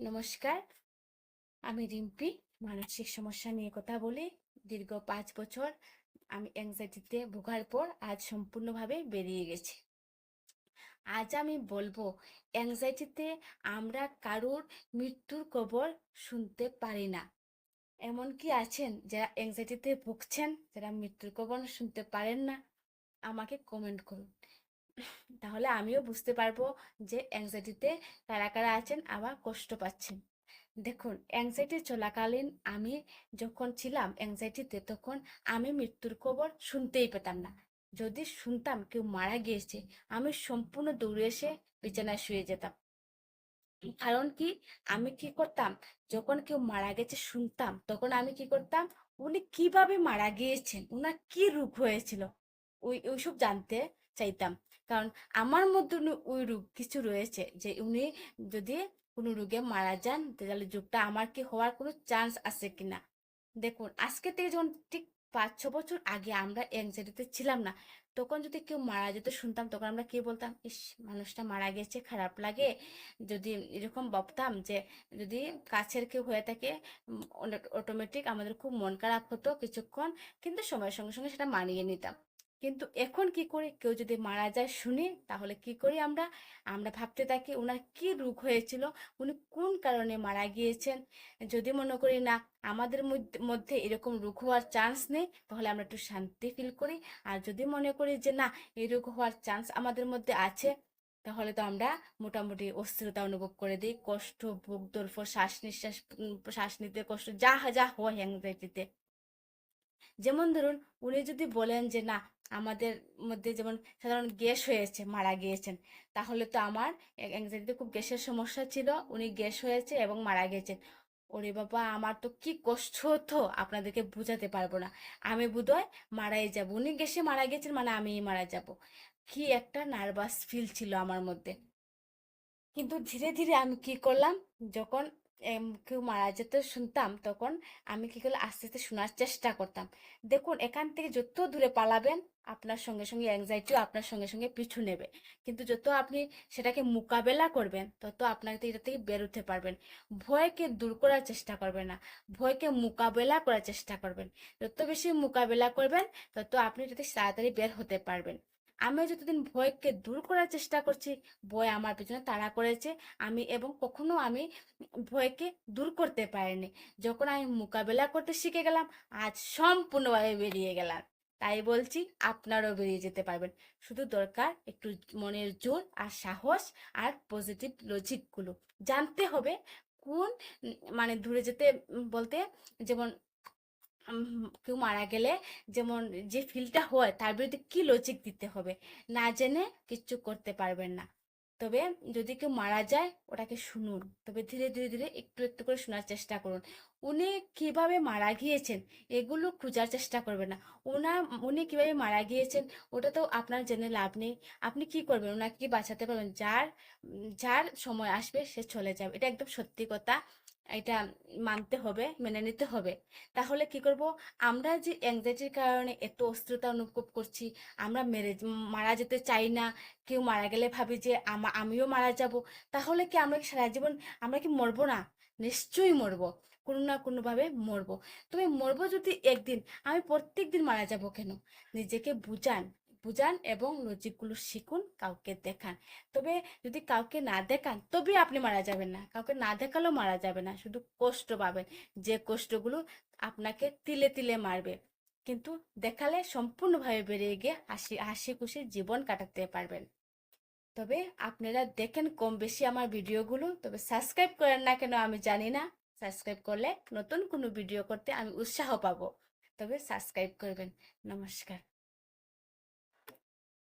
নমস্কার। আমি রিম্পি, মানসিক সমস্যা নিয়ে কথা বলি। দীর্ঘ পাঁচ বছর আমি অ্যাংজাইটিতে ভোগার পর আজ সম্পূর্ণভাবে বেরিয়ে গেছি। আজ আমি বলব অ্যাংজাইটিতে আমরা কারোর মৃত্যুর খবর শুনতে পারি না। এমন কি আছেন যারা অ্যাংজাইটিতে ভুগছেন, যারা মৃত্যুর খবর শুনতে পারেন না? আমাকে কমেন্ট করুন। তাহলে আমিও বুঝতে পারব যে অ্যাংজাইটিতে কারা কারা আছেন, আবার কষ্ট পাচ্ছেন। দেখুন অ্যাংজাইটি চলাকালীন আমি যখন ছিলাম অ্যাংজাইটিতে তখন আমি মৃত্যুর খবর শুনতেই পেতাম না। যদি শুনতাম কেউ মারা গিয়েছে, আমি সম্পূর্ণ দৌড়ে এসে বিছানায় শুয়ে যেতাম। কারণ কি? আমি কি করতাম? যখন কেউ মারা গেছে, শুনতাম, তখন আমি কি করতাম? উনি কীভাবে মারা গিয়েছেন? উনার কি রোগ হয়েছিল? ওই, ওইসব জানতে চাইতাম। কারণ আমার মধ্যে ওই রোগ কিছু রয়েছে যে উনি যদি কোনো রোগে মারা যান তাহলে রোগটা আমার কি হওয়ার কোনো চান্স আছে কিনা? দেখুন, আজকে থেকে যখন ঠিক পাঁচ, ছ বছর আগে আমরা অ্যাংজাইটিতে ছিলাম না, তখন যদি কেউ মারা যেত, শুনতাম, তখন আমরা কি বলতাম, ইস, মানুষটা মারা গেছে, খারাপ লাগে। যদি এরকম ভাবতাম যে যদি কাছের কেউ হয়ে থাকে অটোমেটিক আমাদের খুব মন খারাপ হতো কিছুক্ষণ, কিন্তু সময়ের সঙ্গে সঙ্গে সেটা মানিয়ে নিতাম। কিন্তু এখন কি করি কেউ যদি মারা যায় শুনি? তাহলে কি করি আমরা? আমরা ভাবতে থাকি ওনার কি রোগ হয়েছিল? উনি কোন কারণে মারা গিয়েছেন? যদি মনে করি না, আমাদের মধ্যে- এরকম রোগ হওয়ার চান্স নেই, তাহলে আমরা একটু শান্তি ফিল করি। আর যদি মনে করি যে না, এই রোগ হওয়ার চান্স আমাদের মধ্যে আছে, তাহলে তো আমরা মোটামুটি অস্থিরতা অনুভব করে দিই। কষ্ট বুক দর্ফ শ্বাস নিঃশ্বাস শ্বাস নিতে কষ্ট, যা যা হয় অ্যাংজাইটিতে যেমন ধরুন, উনি যদি বলেন যে না আমাদের মধ্যে যেমন সাধারণ গ্যাস হয়েছে, মারা গিয়েছেন, তাহলে তো আমার অ্যাংজাইটিতে খুব গ্যাসের সমস্যা ছিল। উনি গ্যাস হয়েছে এবং মারা গেছেন ওরে বাবা, আমার তো কি কষ্ট হতো, আপনাদেরকে বোঝাতে পারব না। আমি বোধহয় মারাই যাব। উনি গ্যাসে মারা গেছেন মানে আমিই মারা যাব। কি একটা নার্ভাস ফিল ছিল আমার মধ্যে। কিন্তু ধীরে ধীরে আমি কি করলাম, যখন কেউ মারা যেত শুনতাম, তখন আমি কি করলাম, আস্তে আস্তে শোনার চেষ্টা করতাম। দেখুন, এখান থেকে যত দূরে পালাবেন, আপনার সঙ্গে সঙ্গে অ্যাংজাইটিও আপনার সঙ্গে সঙ্গে পিছু নেবে। কিন্তু যত আপনি সেটাকে মোকাবেলা করবেন, তত আপনাকে এটা থেকে বেরোতে পারবেন। ভয়কে দূর করার চেষ্টা করবেন না। ভয়কে মোকাবেলা করার চেষ্টা করবেন। যত বেশি মোকাবেলা করবেন, তত আপনি এটাতে তাড়াতাড়ি বের হতে পারবেন। আমি যতদিন ভয়কে দূর করার চেষ্টা করছি, ভয় আমার পেছনে তাড়া করেছে। আমি এবং কখনো আমি ভয়কে দূর করতে পারিনি। যখন আমি মোকাবেলা করতে শিখে গেলাম, আজ সম্পূর্ণভাবে বেরিয়ে গেলাম। তাই বলছি, আপনারাও বেরিয়ে যেতে পারবেন। শুধু দরকার একটু মনের জোর আর সাহস আর পজিটিভ লজিকগুলো জানতে হবে কোন মানে দূরে যেতে বলতে যেমন কেউ মারা গেলে যেমন যে ফিলটা হয়, তার বিরুদ্ধে কি লজিক দিতে হবে? না জেনে কিচ্ছু করতে পারবেন না। তবে যদি কেউ মারা যায়, ওটাকে শুনুন। তবে ধীরে ধীরে ধীরে একটু একটু করে শোনার চেষ্টা করুন। উনি কীভাবে মারা গিয়েছেন, এগুলো খোঁজার চেষ্টা করবেন না। ওনার উনি কীভাবে মারা গিয়েছেন, ওটা তো আপনার জেনে লাভ নেই। আপনি কি করবেন? ওনাকে কি বাঁচাতে পারবেন? যার যার সময় আসবে, সে চলে যাবে। এটা একদম সত্যি কথা। এটা মানতে হবে, মেনে নিতে হবে। তাহলে কি করব? আমরা যে অ্যাংজাইটির কারণে এত অস্থিরতা অনুভব করছি, আমরা মেরে মারা যেতে চাই না, কেউ মারা গেলে ভাবি যে আমা, আমিও মারা যাব, তাহলে কি আমরা কি সারা জীবন, আমরা কি মরবো না? নিশ্চয়ই মরবো, কোনো না কোনোভাবে মরবো। তুমি মরবো যদি একদিন, আমি প্রত্যেক দিন মারা যাব কেন? নিজেকে বুঝান বুঝান এবং লজিকগুলো শিখুন, কাউকে দেখান। তবে যদি কাউকে না দেখান তবে আপনি মারা যাবেন না। কাউকে না দেখালেও মারা যাবে না। শুধু কষ্ট পাবেন। যে কষ্টগুলো আপনাকে তিলে তিলে মারবে। কিন্তু দেখালে সম্পূর্ণভাবে বেরিয়ে গিয়ে হাসি হাসি খুশি জীবন কাটাতে পারবেন। তবে আপনারা দেখেন কম বেশি আমার ভিডিওগুলো। তবে সাবস্ক্রাইব করেন না কেন আমি জানি না। সাবস্ক্রাইব করলে নতুন কোনো ভিডিও করতে আমি উৎসাহ পাবো। তবে সাবস্ক্রাইব করবেন। নমস্কার।